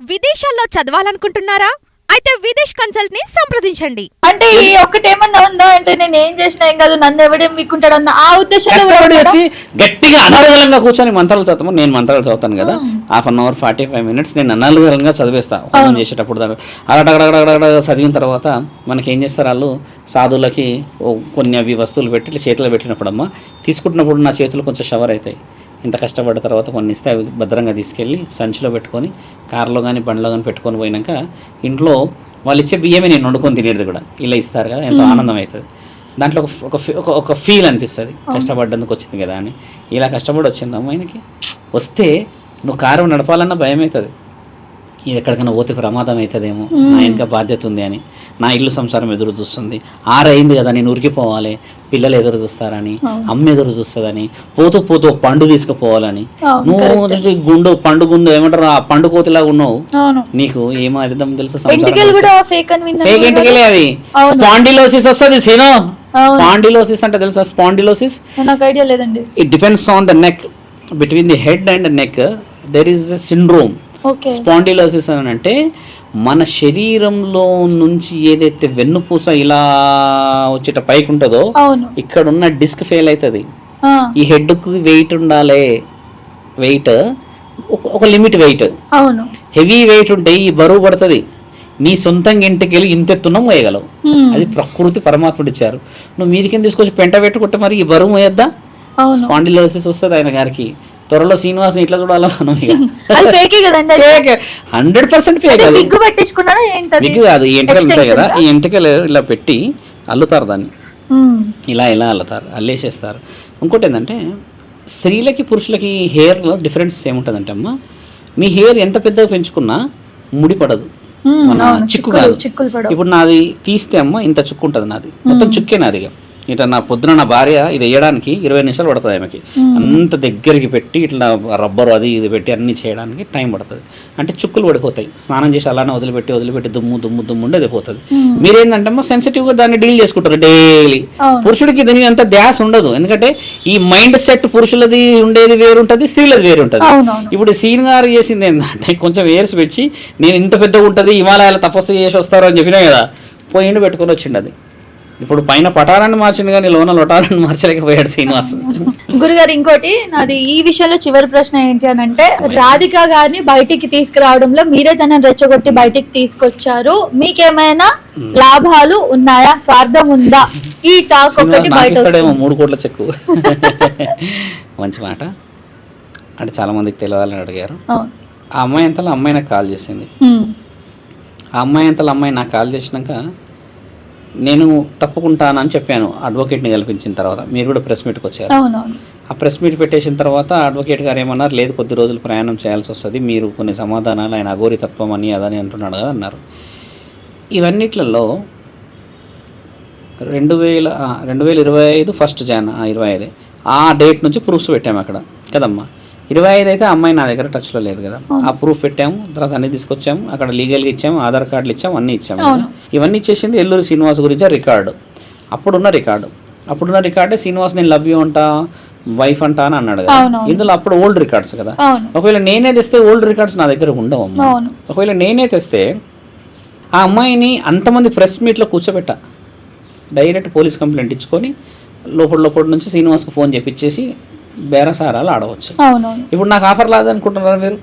విదేశాల్లో చదవాలనుకుంటున్నారా? అయితే విదేశ్ కన్సల్ట్ని సంప్రదించండి. అంటే ఈ ఒక్కటేమన్నా ఉందా? అంటే నేను ఏం చేసినా ఏం కాదు నన్ను ఎవడేం మీకుంటాడన్న ఆ ఉద్దేశంలో కూడా కష్టపడి ఉన్నాడా? వచ్చి గట్టిగా అనర్గలంగా కూర్చొని మంత్రాలు చదువు నేను మంత్రాలు చదువుతాను కదా. Half an hour forty five minutes నేను అనర్గలంగా చదివేస్తా హోమం చేసేటప్పుడు అడగడగడగడగడ చదివిన తర్వాత మనకి ఏం చేస్తారు వాళ్ళు? సాధువులకి ఓ కొన్ని అవి వస్తువులు పెట్టి ఇట్లా చేతిలో పెట్టినప్పుడు అమ్మ తీసుకుంటున్నప్పుడు నా చేతులు కొంచెం షవర్ అవుతాయి. ఇంత కష్టపడ్డ తర్వాత కొన్ని ఇస్తే అవి భద్రంగా తీసుకెళ్ళి సంచిలో పెట్టుకొని కారులో కానీ బండిలో కానీ పెట్టుకొని పోయినాక ఇంట్లో వాళ్ళు ఇచ్చే బియ్యమే నేను వండుకొని తినేది కూడా. ఇలా ఇస్తారు కదా ఎంతో ఆనందం అవుతుంది దాంట్లో ఒక ఒక ఒక ఫీల్ అనిపిస్తుంది. కష్టపడ్డందుకు వచ్చింది కదా అని. ఇలా కష్టపడి వచ్చింది అమ్మాయికి వస్తే నువ్వు కారు నడపాలన్న భయం అవుతుంది ఇది ఎక్కడికైనా పోతే ప్రమాదం అవుతుందేమో? నా ఇంకా బాధ్యత ఉంది అని. నా ఇల్లు సంసారం ఎదురు చూస్తుంది. ఆరైంది కదా నేను ఉరికిపోవాలి పిల్లలు ఎదురు చూస్తారని అమ్మ ఎదురు చూస్తుందని పోతూ పోతూ పండు తీసుకుపోవాలని. నువ్వు గుండు పండు గుండు ఏమంటారు ఆ పండు కోతిలాగా ఉన్నావు. నీకు ఏమో అర్థం తెలుసు ఫేక్ ఇంటికెళ్ళి అది. స్పాండిలోసిస్ వస్తుంది సీనో. స్పాండిలోసిస్ అంటే తెలుసా? స్పాండిలోసిస్ నాకు ఐడియా లేదండి. It depends on the neck between the head and neck there is the syndrome spondylosis అని అంటే మన శరీరంలో నుంచి ఏదైతే వెన్నుపూస ఇలా వచ్చేట పైకి ఉంటుందో ఇక్కడ ఉన్న డిస్క్ ఫెయిల్ అవుతుంది. ఈ హెడ్కు వెయిట్ ఉండాలి. వెయిట్ ఒక లిమిట్ వెయిట్ అవును. హెవీ వెయిట్ ఉంటే ఈ బరువు పడుతుంది. నీ సొంతంగా ఇంటికి వెళ్ళి ఇంతెత్తున మోయగలవు. Hmm. అది ప్రకృతి పరమాత్ముడు ఇచ్చారు. నువ్వు మీదికి తీసుకొచ్చి పెంట పెట్టుకుంటే మరి ఈ బరువు మోయద్దా? అవును. స్పాండిలోసిస్ వస్తుంది ఆయన గారికి. త్వరలో శ్రీనివాసం ఇట్లా చూడాలి మనం. హండ్రెడ్ పర్సెంట్ ఫేక్ విగ్గు పెట్టించుకున్నాడా విగ్గు కాదు ఈ ఎంటకలు ఉంటాయి కదా ఈ ఎంటకలు ఇలా పెట్టి అల్లుతారు దాన్ని. ఇలా ఇలా అల్లుతారు అల్లేసేస్తారు. ఇంకోటి ఏంటంటే స్త్రీలకి పురుషులకి హెయిర్లో డిఫరెన్స్ ఏముంటుందంటే అమ్మ మీ హెయిర్ ఎంత పెద్దగా పెంచుకున్నా ముడి పడదు. చిక్కు కాదు. ఇప్పుడు నాది తీస్తే అమ్మ ఇంత చుక్కు ఉంటుంది నాది. మొత్తం చుక్కే నాది ఇక. ఇట్లా నా పొద్దున నా భార్య ఇది వేయడానికి ఇరవై నిమిషాలు పడుతుంది ఆమెకి. అంత దగ్గరికి పెట్టి ఇట్లా రబ్బరు అది ఇది పెట్టి అన్ని చేయడానికి టైం పడుతుంది. అంటే చుక్కులు పడిపోతాయి. స్నానం చేసి అలానే వదిలిపెట్టి వదిలిపెట్టి దుమ్ము దుమ్ము దుమ్ము ఉండి అది పోతుంది. మీరేంటంటే సెన్సిటివ్గా దాన్ని డీల్ చేసుకుంటారు డైలీ. పురుషుడికి దీని అంత ధ్యాస ఉండదు. ఎందుకంటే ఈ మైండ్ సెట్ పురుషులది ఉండేది వేరుంటది స్త్రీలది వేరుంటది. ఇప్పుడు సీన్ గారు చేసింది ఏంటంటే కొంచెం ఏర్స్ పెట్టి నేను ఇంత పెద్దగా ఉంటుంది హిమాలయాల తపస్సు చేసి వస్తారు అని చెప్పినా కదా పోయిండు పెట్టుకొని వచ్చిండు అది. ఇప్పుడు పైన పటారాన్ని మార్చిండు కానీ లోన లొటారాన్ని మార్చలేకపోయాడు శ్రీనివాస్. గురుగారు ఇంకోటి నాది ఈ విషయంలో చివరి ప్రశ్న ఏంటి అని అంటే రాధిక గారిని బయటికి తీసుకురావడంలో మీరే తనని రెచ్చగొట్టి బయటికి తీసుకొచ్చారు. మీకేమైనా లాభాలు ఉన్నాయా? స్వార్థం ఉందా? ఈ టాక్ ఒకటి బయట. మూడు కోట్ల చెక్కు. మంచి మాట. అంటే చాలా మందికి తెలియాలని అడిగారు. ఆ అమ్మాయి అంతలో అమ్మాయి నాకు కాల్ చేసింది. ఆ అమ్మాయి అంతలో అమ్మాయి నాకు కాల్ చేసినాక నేను తప్పుకుంటానని చెప్పాను అడ్వకేట్ని కల్పించిన తర్వాత. మీరు కూడా ప్రెస్ మీట్కి వచ్చారు. ఆ ప్రెస్ మీట్ పెట్టేసిన తర్వాత అడ్వకేట్ గారు ఏమన్నారు లేదు కొద్ది రోజులు ప్రయాణం చేయాల్సి వస్తుంది మీరు కొన్ని సమాధానాలు ఆయన అఘోరి తత్వం అని అదని అంటున్నాడు కదా అన్నారు. ఇవన్నిట్లలో రెండు వేల రెండు వేల ఇరవై ఐదు ఫస్ట్ జాన్ ఇరవై ఐదు ఆ డేట్ నుంచి ప్రూఫ్స్ పెట్టాము అక్కడ. కదమ్మా? ఇరవై ఐదు అయితే అమ్మాయి నా దగ్గర టచ్లో లేదు కదా. ఆ ప్రూఫ్ పెట్టాము తర్వాత అన్ని తీసుకొచ్చాము అక్కడ లీగల్గా ఇచ్చాము ఆధార్ కార్డులు ఇచ్చాము అన్నీ ఇచ్చాము. ఇవన్నీ ఇచ్చేసింది ఎల్లూరు శ్రీనివాస్ గురించి రికార్డు. అప్పుడున్న రికార్డు. అప్పుడున్న రికార్డే శ్రీనివాస్ నేను లవ్ యూ అంటా వైఫ్ అంటా అని అన్నాడు కదా. ఇందులో అప్పుడు ఓల్డ్ రికార్డ్స్ కదా. ఒకవేళ నేనే తెస్తే ఓల్డ్ రికార్డ్స్ నా దగ్గర ఉండవు అమ్మా ఒకవేళ నేనే తెస్తే ఆ అమ్మాయిని అంతమంది ప్రెస్ మీట్లో కూర్చోబెట్టా డైరెక్ట్ పోలీస్ కంప్లైంట్ ఇచ్చుకొని లోపల లోపల నుంచి శ్రీనివాస్కి ఫోన్ చేపించేసి బేరసారాలు ఆడవచ్చు. ఇప్పుడు నాకు ఆఫర్ రాదనుకుంటున్నారా మీరు?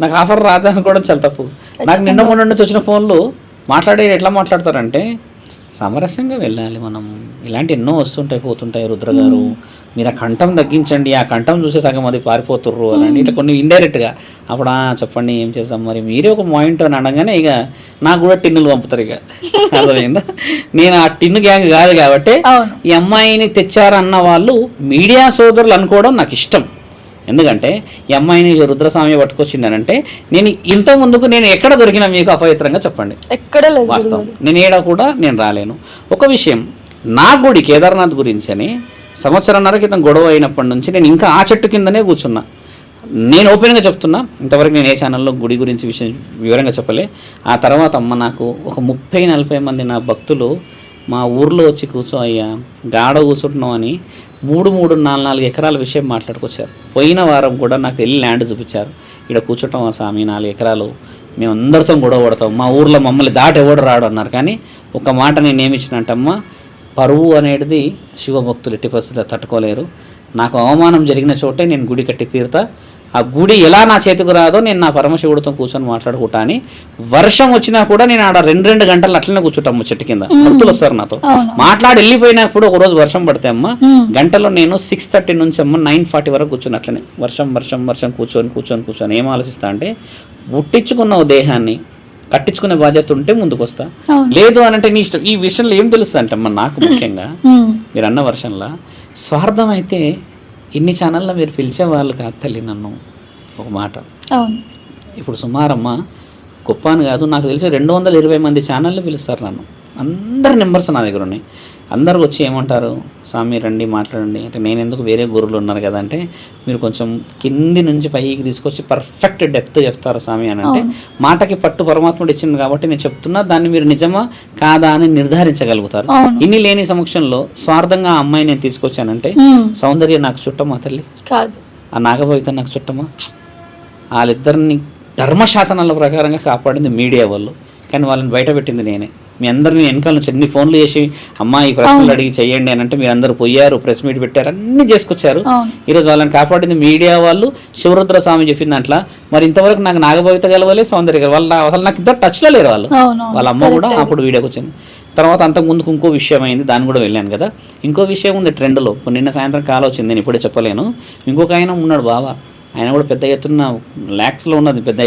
నాకు ఆఫర్ రాదనుకోవడం చాలా తప్పు. నాకు నిన్న మొన్న నుంచి వచ్చిన ఫోన్లు మాట్లాడే ఎట్లా మాట్లాడతారంటే సామరస్యంగా వెళ్ళాలి మనం. ఇలాంటి ఎన్నో వస్తుంటాయి పోతుంటాయి రుద్ర గారు. మీరు ఆ కంఠం తగ్గించండి ఆ కంఠం చూసే సగం అది పారిపోతుర్రు అని ఇట్లా కొన్ని ఇండైరెక్ట్గా అప్పుడు "ఆ, చెప్పండి ఏం చేస్తాం మరి? మీరే ఒక పాయింట్ అని అనగానే ఇక నాకు కూడా టిన్నులు పంపుతారు ఇక. అర్థమైందా? నేను ఆ టిన్ను గ్యాంగ్ కాదు కాబట్టి ఈ అమ్మాయిని తెచ్చారన్న వాళ్ళు మీడియా సోదరులు అనుకోవడం నాకు ఇష్టం. ఎందుకంటే ఈ అమ్మాయిని రుద్రస్వామి పట్టుకొచ్చిందనంటే నేను ఇంత ముందుకు నేను ఎక్కడ దొరికినా మీకు అపవిత్రంగా చెప్పండి. ఎక్కడ వాస్తవం. నేను ఏడా కూడా నేను రాలేను. ఒక విషయం నా గుడి కేదార్నాథ్ గురించి అని సంవత్సరంన్నర క్రితం గొడవ అయినప్పటి నుంచి నేను ఇంకా ఆ చెట్టు కిందనే కూర్చున్నా. నేను ఓపెన్గా చెప్తున్నా ఇంతవరకు నేను ఏ ఛానల్లో గుడి గురించి విషయం వివరంగా చెప్పలే. ఆ తర్వాత అమ్మ నాకు ఒక ముప్పై నలభై మంది నా భక్తులు మా ఊర్లో వచ్చి కూర్చో అయ్యా గాఢ కూర్చుంటున్నాం అని మూడు మూడు నాలుగు నాలుగు ఎకరాల విషయం మాట్లాడుకొచ్చారు. పోయిన వారం కూడా నాకు వెళ్ళి ల్యాండ్ చూపించారు. ఇక్కడ కూర్చోటం ఆ స్వామి నాలుగు ఎకరాలు. మేము అందరితో గొడవ పడతాం. మా ఊర్లో మమ్మల్ని దాటి ఎవడు రాడు అన్నారు. కానీ ఒక మాట నేను ఏమిచ్చినట్టమ్మా పరువు అనేది శివభక్తులు ఎట్టి పరిస్థితుల్లో తట్టుకోలేరు. నాకు అవమానం జరిగిన చోటే నేను గుడి కట్టి తీరుతా. ఆ గుడి ఎలా నా చేతికి రాదో నేను నా పరమశివుడితో కూర్చొని మాట్లాడుకుంటా అని వర్షం వచ్చినా కూడా నేను ఆడ రెండు రెండు గంటలు అట్లనే కూర్చుంటాము చెట్టు కింద. భక్తులు వస్తారు నాతో. మాట్లాడి వెళ్ళిపోయినప్పుడు ఒక రోజు వర్షం పడితే అమ్మ మ్మ్. గంటలో నేను సిక్స్ థర్టీ నుంచి అమ్మ నైన్ ఫార్టీ వరకు కూర్చొని అట్లనే. వర్షం వర్షం వర్షం కూర్చొని కూర్చొని కూర్చొని ఏం ఆలోచిస్తా అంటే పుట్టించుకున్న ఓ దేహాన్ని కట్టించుకునే బాధ్యత ఉంటే ముందుకు వస్తా. లేదు అని అంటే నీ ఇష్టం. ఈ విషయంలో ఏం తెలుస్తుంది అంటే అమ్మ నాకు ముఖ్యంగా మీరు అన్న వర్షంలో స్వార్థం అయితే ఇన్ని ఛానల్లో మీరు పిలిచేవాళ్ళు కాదు తల్లి నన్ను ఒక మాట. అవును. ఇప్పుడు సుమారమ్మ గొప్ప అని కాదు నాకు తెలిసి రెండు వందల ఇరవై మంది ఛానళ్ళు పిలుస్తారు నన్ను. అందరి నెంబర్స్ నా దగ్గర ఉన్నాయి. అందరు వచ్చి ఏమంటారు స్వామి రండి మాట్లాడండి. అంటే నేను ఎందుకు వేరే గురువులు ఉన్నారు కదా అంటే మీరు కొంచెం కింది నుంచి పైకి తీసుకొచ్చి పర్ఫెక్ట్ డెప్త్ చెప్తారు స్వామి అని అంటే మాటకి పట్టు పరమాత్ముడు ఇచ్చింది కాబట్టి నేను చెప్తున్నా దాన్ని మీరు నిజమా కాదా అని నిర్ధారించగలుగుతారు. ఇన్ని లేని సమక్షంలో స్వార్థంగా ఆ అమ్మాయి నేను తీసుకొచ్చానంటే సౌందర్య నాకు చుట్టమా తల్లి? కాదు. ఆ నాగభవిత నాకు చుట్టమా? వాళ్ళిద్దరిని ధర్మశాసనాల ప్రకారంగా కాపాడింది మీడియా వాళ్ళు కానీ వాళ్ళని బయట పెట్టింది నేనే. మీ అందరిని వెనకాల నుంచి ఎన్ని ఫోన్లు చేసి అమ్మా ఈ ప్రశ్నలు అడిగి చెయ్యండి అని అంటే మీరు అందరూ పోయారు ప్రెస్ మీట్ పెట్టారు అన్ని చేసుకొచ్చారు. ఈరోజు వాళ్ళని కాపాడింది మీడియా వాళ్ళు శివరుద్ర స్వామి చెప్పిన దాంట్లో. మరి ఇంతవరకు నాకు నాగభవిత గెలవాలి సౌందర్య. వాళ్ళ అసలు నాకు ఇద్దరు టచ్లో లేరు వాళ్ళు. వాళ్ళ అమ్మ కూడా అప్పుడు వీడియోకి వచ్చింది. తర్వాత అంతకుముందుకు ఇంకో విషయం అయింది దాన్ని కూడా వెళ్ళాను కదా. ఇంకో విషయం ఉంది ట్రెండ్లో నిన్న సాయంత్రం కాల్ వచ్చింది నేను ఇప్పుడే చెప్పలేను. ఇంకొక ఆయన ఉన్నాడు బాబా ఆయన కూడా పెద్ద ఎత్తున ల్యాక్స్లో ఉన్నది పెద్ద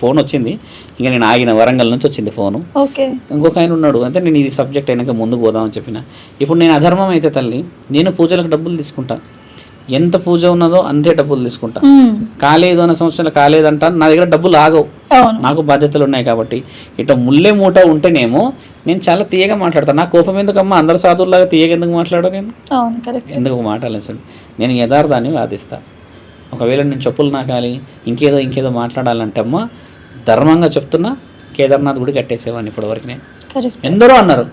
ఫోన్ వచ్చింది. ఇంకా నేను ఆగిన వరంగల్ నుంచి వచ్చింది ఫోను. ఓకే. ఇంకొక ఆయన ఉన్నాడు. అంటే నేను ఇది సబ్జెక్ట్ అయినాక ముందుకు పోదామని చెప్పిన. ఇప్పుడు నేను అధర్మం అయితే తల్లి నేను పూజలకు డబ్బులు తీసుకుంటా. ఎంత పూజ ఉన్నదో అంతే డబ్బులు తీసుకుంటా. కాలేదు అన్న సంవత్సరాలు కాలేదంట నా దగ్గర డబ్బులు ఆగవు. నాకు బాధ్యతలు ఉన్నాయి కాబట్టి. ఇట్లా ముల్లే మూట ఉంటేనేమో నేను చాలా తీయగా మాట్లాడతాను నా కోపం ఎందుకమ్మా? అందరు సాధువులాగా తీయగా ఎందుకు మాట్లాడో నేను? ఎందుకు మాట్లాడాల్సింది నేను యథార్థాన్ని వాదిస్తా. ఒకవేళ నేను చెప్పులు నాకాలి ఇంకేదో ఇంకేదో మాట్లాడాలంటే అమ్మ ధర్మంగా చెప్తున్నా కేదార్నాథ్ గుడి కట్టేసేవాడిని ఇప్పటివరకు ఎందరో అన్నారు.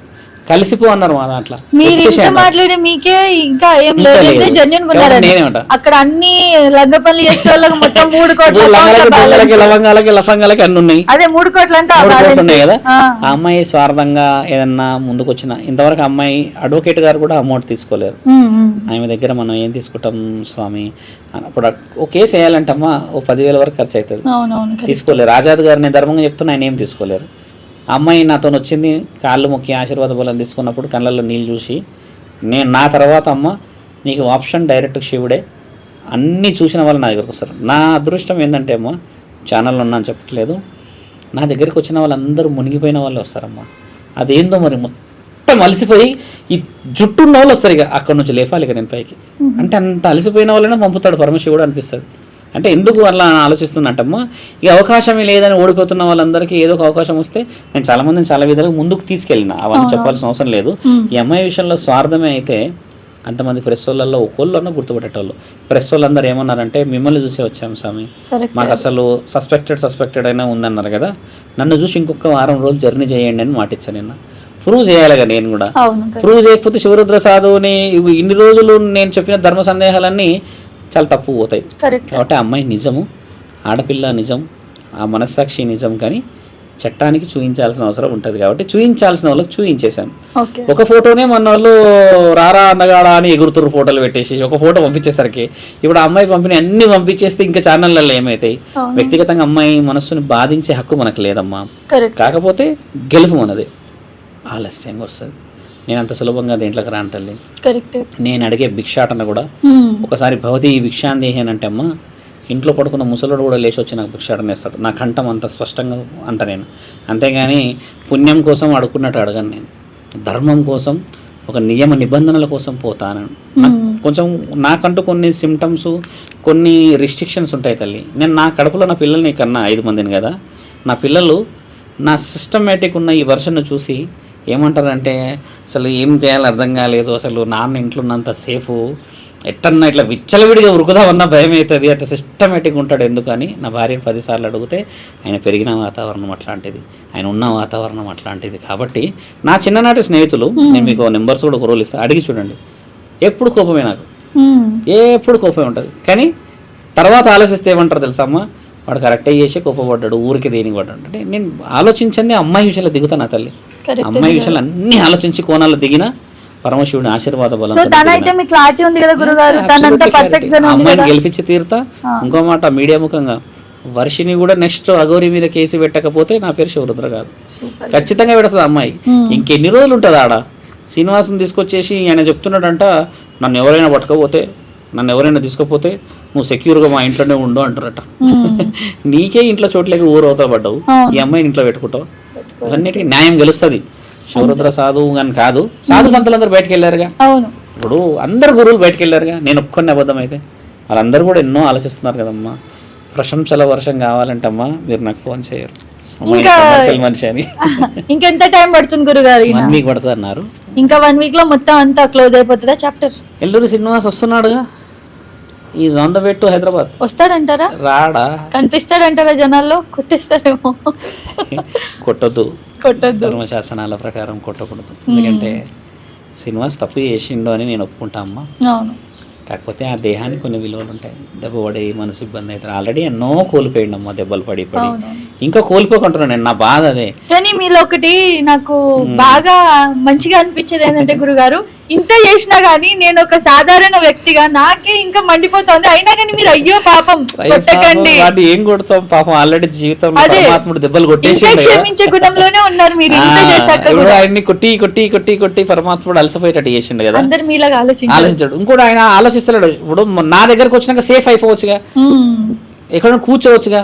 కలిసిపో అన్నారు మా దాంట్లో మీరు ఇంత. మాట్లాడి మీకే ఇంకా ఏం లేదు. జెన్యున్ ఉన్నారని? అక్కడ అన్ని లంగ పనులు చేసే వాళ్ళకి మొత్తం మూడు కోట్ల. లవంగాలకి లఫంగాలకి అన్ని ఉన్నాయి అదే మూడు కోట్లు అంటే. ఉన్నాయి కదా ఆ, అమ్మాయి స్వార్థంగా ఏదన్నా ముందుకు వచ్చిన ఇంతవరకు అమ్మాయి అడ్వకేట్ గారు కూడా అమౌంట్ తీసుకోలేరు. ఆమె దగ్గర మనం ఏం తీసుకుంటాం స్వామి అప్పుడు ఓ కేసు వేయాలంటే అమ్మా ఓ పదివేల వరకు ఖర్చు అవుతుంది. తీసుకోలేరు ఆజాద్ గారు నేను ధర్మంగా చెప్తున్నా ఆయన ఏం తీసుకోలేరు అమ్మాయి నాతో వచ్చింది కాళ్ళు మొక్కి ఆశీర్వాద బలం తీసుకున్నప్పుడు కళ్ళల్లో నీళ్ళు చూసి నేను నా తర్వాత అమ్మ నీకు ఆప్షన్ డైరెక్ట్ శివుడే. అన్నీ చూసిన వాళ్ళు నా దగ్గరకు వస్తారు. నా అదృష్టం ఏంటంటే అమ్మ ఛానల్లో ఉన్నా అని చెప్పట్లేదు. నా దగ్గరికి వచ్చిన వాళ్ళందరూ మునిగిపోయిన వాళ్ళే వస్తారమ్మా. అదేందో మరి మొత్తం అలసిపోయి ఈ జుట్టు ఉన్న వాళ్ళు వస్తారు ఇక. అక్కడ నుంచి లేపాలి ఇక నేను పైకి. అంటే అంత అలసిపోయిన వాళ్ళనే పంపుతాడు పరమశివుడు అనిపిస్తుంది. అంటే ఎందుకు అలా ఆలోచిస్తున్నట్టమ్మా? ఈ అవకాశమే లేదని ఓడిపోతున్న వాళ్ళందరికీ ఏదో ఒక అవకాశం వస్తే నేను చాలా మందిని చాలా విధాలుగా ముందుకు తీసుకెళ్ళిన. అవన్నీ చెప్పాల్సిన అవసరం లేదు. ఈ అమ్మాయి విషయంలో స్వార్థమే అయితే అంతమంది ప్రెస్ వాళ్ళల్లో ఒక్కోళ్ళన్నా గుర్తుపట్టేటోళ్ళు ప్రెస్ వాళ్ళందరూ ఏమన్నారంటే మిమ్మల్ని చూసే వచ్చాము స్వామి. మాకు అసలు సస్పెక్టెడ్ సస్పెక్టెడ్ అయినా ఉందన్నారు కదా. నన్ను చూసి ఇంకొక వారం రోజులు జర్నీ చేయండి అని మాటిచ్చాను నిన్న. ప్రూవ్ చేయాలిగా నేను కూడా. ప్రూవ్ చేయకపోతే శివరుద్ర సాధువుని ఇన్ని రోజులు నేను చెప్పిన ధర్మ సందేహాలన్నీ చాలా తప్పు పోతాయి. కాబట్టి ఆ అమ్మాయి నిజము ఆడపిల్ల నిజం ఆ మనస్సాక్షి నిజం కానీ చట్టానికి చూయించాల్సిన అవసరం ఉంటుంది కాబట్టి చూయించాల్సిన వాళ్ళకి చూయించేశాం ఓకే. ఒక ఫోటోనే మన వాళ్ళు రారా అందగాడా అని ఎగురుతురు ఫోటోలు పెట్టేసి ఒక ఫోటో పంపించేసరికి ఇప్పుడు అమ్మాయి పంపిన అన్ని పంపించేస్తే ఇంకా ఛానళ్ళల్లో ఏమవుతాయి. వ్యక్తిగతంగా అమ్మాయి మనస్సుని బాధించే హక్కు మనకు లేదమ్మా. కాకపోతే గెలుపు మనది. ఆలస్యంగా వస్తుంది. నేను అంత సులభంగా దేంట్లోకి రాను తల్లి. కరెక్ట్. నేను అడిగే భిక్షాటన కూడా ఒకసారి భవతి ఈ భిక్షాంది అంటే అమ్మ ఇంట్లో పడుకున్న ముసలోడు కూడా లేచి వచ్చి నాకు భిక్షాటన వేస్తాడు నా కంఠం అంత స్పష్టంగా అంట నేను. అంతేగాని పుణ్యం కోసం అడుక్కున్నట్టు అడగను నేను. ధర్మం కోసం ఒక నియమ నిబంధనల కోసం పోతాను. కొంచెం నాకంటూ కొన్ని సిమ్టమ్స్ కొన్ని రిస్ట్రిక్షన్స్ ఉంటాయి తల్లి. నేను నా కడుపులో నా పిల్లల్ని కన్నా ఐదు మందిని కదా. నా పిల్లలు నా సిస్టమేటిక్ ఉన్న ఈ వర్షన్ను చూసి ఏమంటారంటే అసలు ఏం చేయాలో అర్థం కాలేదు. అసలు నాన్న ఇంట్లో ఉన్నంత సేఫ్. ఎట్టన్నా ఇట్లా విచ్చలవిడిగా ఉరుకుదామన్నా భయం అవుతుంది అట్లా సిస్టమేటిక్ ఉంటాడు ఎందుకని? నా భార్య పదిసార్లు అడిగితే ఆయన పెరిగిన వాతావరణం అట్లాంటిది. ఆయన ఉన్న వాతావరణం అట్లాంటిది. కాబట్టి నా చిన్ననాటి స్నేహితులు నేను మీకు నెంబర్స్ కూడా ఒక ఇస్తాను అడిగి చూడండి. ఎప్పుడు కోపమే నాకు. ఎప్పుడు కోపమే ఉంటుంది. కానీ తర్వాత ఆలోచిస్తే ఏమంటారు తెలుసా అమ్మ వాడు కరెక్టే చేసి కోపపడ్డాడు. ఊరికి దేనికి పడ్డాడు? అంటే నేను ఆలోచించింది అమ్మాయి విషయంలో దిగుతాను ఆ తల్లి. అమ్మాయి విషయాలు అన్ని ఆలోచించి కోణాలు దిగిన పరమశివుని ఆశీర్వాద బలం సో తనైతే మీకు క్లారిటీ ఉంది కదా గురుగారు? తనంతా పర్ఫెక్ట్ అమ్మాయిని గెలిపించి తీరుతా. ఇంకో మాట మీడియా ముఖంగా. వర్షిని కూడా నెక్స్ట్ అగౌరి మీద కేసు పెట్టకపోతే నా పేరు శివరుద్ర కాదు. ఖచ్చితంగా పెడుతుంది అమ్మాయి. ఇంకెన్ని రోజులు ఉంటుంది ఆడ? శ్రీనివాసం తీసుకొచ్చేసి ఆయన చెప్తున్నాడంట నన్ను ఎవరైనా పట్టుకపోతే నన్ను ఎవరైనా తీసుకపోతే నువ్వు సెక్యూర్గా మా ఇంట్లోనే ఉండు అంటారట. నీకే ఇంట్లో చోట్లకి ఊరు అవుతా పడ్డావు. ఈ అమ్మాయిని ఇంట్లో పెట్టుకుంటావు? ఇవన్నిటికీ న్యాయం గెలుస్తుంది. శివరుద్ర సాధువు కానీ కాదు. సాధు సంతులందరూ బయటకు వెళ్ళారుగా అవును. ఇప్పుడు అందరు గురువులు బయటకు వెళ్ళారుగా నేను ఒక్కడిని అబద్ధం అయితే. వాళ్ళందరూ కూడా ఎన్నో ఆలోచిస్తున్నారు కదమ్మా. ప్రశంసల వర్షం కావాలంటే అమ్మా మీరు నాకు ఫోన్ చేయరు. మనిషి అని. ఇంకెంత టైం పడుతుంది గురుగారు? వన్ వీక్ పడుతుంది అన్నారు ఇంకా వన్ వీక్లో మొత్తం అంతా క్లోజ్ అయిపోతుందా chapter Elluri Srinivas వస్తున్నాడుగా. Is on the way to Hyderabad. వస్తాడంటారా? రాడా. కనిపిస్తాడంటారా జనాల్లో? కొట్టేస్తాడేమో కొట్టొద్దు. కొట్టద్దు. ధర్మశాసనాల ప్రకారం కొట్టకూడదు. ఎందుకంటే శ్రీనివాస్ తప్పు చేసిండు అని నేను ఒప్పుకుంటా అమ్మా అవును. కాకపోతే ఆ దేహానికి కొన్ని విలువలు ఉంటాయి. దెబ్బ పడి మనసు ఇబ్బంది అవుతుంది. ఆల్రెడీ ఎన్నో కోల్పోయిండు అమ్మా దెబ్బలు పడి పడి. ఇంకా కోల్పోకుంటున్నాను నేను నా బాధ అదే. కానీ మీలో ఒకటి నాకు బాగా మంచిగా అనిపించేది ఏంటంటే గురుగారు ఇంత చేసినా గానీ నేను ఒక సాధారణ వ్యక్తిగా నాకే ఇంకా మండిపోతుంది. అయినా కానీ మీరు అయ్యో పాపం కొట్టకండి. వాడిని ఏం కొడతాం? పాపం ఆల్రెడీ జీవితంలో అదే. పరమాత్ముడు దెబ్బలు కొట్టేసి క్షమించే గుణంలోనే ఉన్నారు మీరు ఇంత చేశాక. ఆయన్ని కొట్టి కొట్టి కొట్టి కొట్టి పరమాత్ముడు అలసిపోయేటట్టు చేసిండు కదా. అందరు మీలాగా ఆలోచించాడు. ఇంకోటి ఆయన ఆలోచిస్తలేడు. ఇప్పుడు నా దగ్గరకు వచ్చినాక సేఫ్ అయిపోవచ్చుగా. ఉమ్, ఎక్కడ కూర్చోవచ్చుగా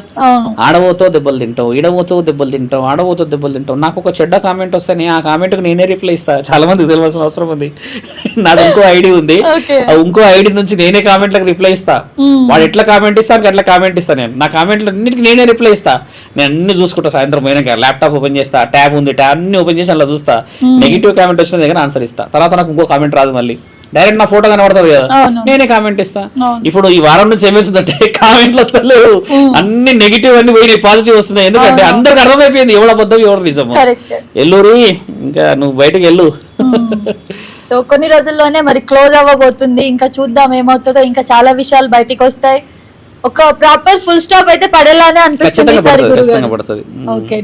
ఆడబోతో దెబ్బలు తింటావు ఈడబోతో దెబ్బలు తింటావు ఆడబోతో దెబ్బలు తింటావు. నాకు ఒక చెడ్డ కామెంట్ వస్తే నేను ఆ కామెంట్కి నేనే రిప్లై ఇస్తా. చాలా మంది తెలియాల్సిన అవసరం ఉంది. నాది ఇంకో ఐడి ఉంది. ఇంకో ఐడి నుంచి నేనే కామెంట్లకు రిప్లై ఇస్తా. వాడు ఎట్లా కామెంట్ ఇస్తాను అట్లా కామెంట్ ఇస్తా నేను. నా కామెంట్లు అన్నిటికీ నేనే రిప్లై ఇస్తా. నేను అన్ని చూసుకుంటా సాయంత్రం పోయినాక. ల్యాప్టాప్ ఓపెన్ చేస్తా ట్యాబ్ ఉంది ట్యాబ్ అన్ని ఓపెన్ చేసి అలా చూస్తా. నెగిటివ్ కామెంట్ వచ్చిన దగ్గర ఆన్సర్ ఇస్తా. తర్వాత నాకు ఇంకో కామెంట్ రాదు మళ్ళీ. డైరెక్ట్ నా ఫోటో కనబడుతుంది కదా. నేనే కామెంట్ ఇస్తా. ఇప్పుడు ఈ వారం నుంచి ఏమవుతుందంటే కామెంట్లు వస్తలేవు. అన్ని నెగిటివ్ అన్ని పోయినాయి పాజిటివ్ వస్తున్నాయి. ఎందుకంటే అందరికి అర్థమైపోయింది ఎవడ అబద్ధం ఎవరు కరెక్ట్ ఎల్లూరి ఇంకా నువ్వు బయటకు వెళ్ళు. సో కొన్ని రోజుల్లోనే మరి క్లోజ్ అవ్వబోతుంది. ఇంకా చూద్దాం ఏమవుతుందో. ఇంకా చాలా విషయాలు బయటికి వస్తాయి. ఒక ప్రాపర్ ఫుల్ స్టాప్ అయితే పడేలానే అనిపిస్తుంది ఓకే